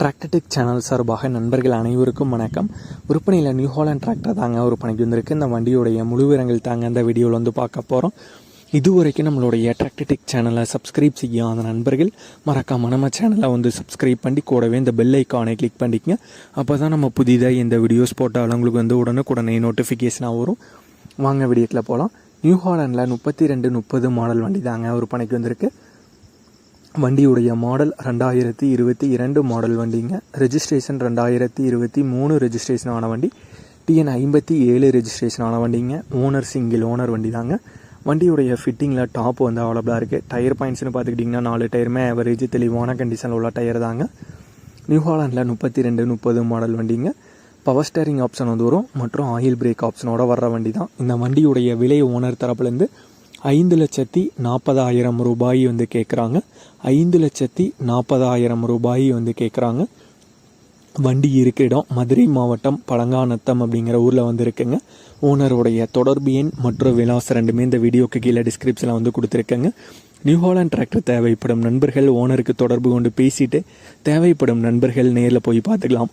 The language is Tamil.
டிராக்டர்டெக் சேனல் சார்பாக நண்பர்கள் அனைவருக்கும் வணக்கம். விற்பனையில் நியூ ஹாலண்ட் டிராக்டர் தாங்க ஒரு பணிக்கு வந்திருக்கு. இந்த வண்டியுடைய முழு விரங்கள் தாங்க அந்த வீடியோவில் வந்து பார்க்க போகிறோம் இதுவரைக்கும் நம்மளுடைய டிராக்டர்டெக் சேனலை சப்ஸ்கிரைப் செய்யாத நண்பர்கள் மறக்காம நம்ம சேனலை வந்து சப்ஸ்கிரைப் பண்ணி கூடவே இந்த பெல் ஐக்கானை கிளிக் பண்ணிக்கங்க. அப்போ தான் நம்ம புதிதாக இந்த வீடியோஸ் போட்டாலும் உங்களுக்கு வந்து உடனுக்குடனே நோட்டிஃபிகேஷனாக வரும். வாங்க வீடியோக்கில் போகலாம் நியூ ஹாலண்டில் முப்பத்தி ரெண்டு முப்பது மாடல் வண்டி தாங்க ஒரு பணிக்கு வந்திருக்கு. வண்டியுடைய மாடல் ரெண்டாயிரத்தி இருபத்தி இரண்டு மாடல் வண்டிங்க. ரெஜிஸ்ட்ரேஷன் ரெண்டாயிரத்தி இருபத்தி மூணு ரெஜிஸ்ட்ரேஷன் ஆன வண்டி. டிஎன் ஐம்பத்தி ஏழு ரெஜிஸ்ட்ரேஷன் ஆன வண்டிங்க. ஓனர் சிங்கிள் ஓனர் வண்டி தாங்க வண்டியுடைய ஃபிட்டிங்கில் டாப் வந்து அவைலபிளாக இருக்குது டயர் பாயிண்ட்ஸ்னு பார்த்துக்கிட்டிங்கன்னா நாலு டயருமே ஆவரேஜ் தெளிவான கண்டிஷனில் உள்ள டயர் தாங்க. நியூ ஹாலாண்டில் முப்பத்தி ரெண்டு முப்பது மாடல் வண்டிங்க. பவர் ஸ்டேரிங் ஆப்ஷன் வந்து வரும். மற்றும் ஆயில் பிரேக் ஆப்ஷனோட வர்ற வண்டி தான் இந்த வண்டியுடைய விலை ஓனர் தரப்புலேருந்து ஐந்து லட்சத்தி நாற்பதாயிரம் ரூபாய் வந்து கேட்குறாங்க ஐந்து லட்சத்தி நாற்பதாயிரம் ரூபாய் வந்து கேட்குறாங்க வண்டி இருக்க இடம் மதுரை மாவட்டம் பழங்காநத்தம் அப்படிங்கிற ஊரில் வந்து இருக்குங்க. ஓனருடைய தொடர்பு எண் மற்றும் விலாசம் ரெண்டுமே இந்த வீடியோக்கு கீழே டிஸ்கிரிப்ஷனில் வந்து கொடுத்துருக்கேங்க. நியூ ஹாலண்ட் டிராக்டர் தேவைப்படும் நண்பர்கள் ஓனருக்கு தொடர்பு கொண்டு பேசிட்டு தேவைப்படும் நண்பர்கள் நேரில் போய் பார்த்துக்கலாம்.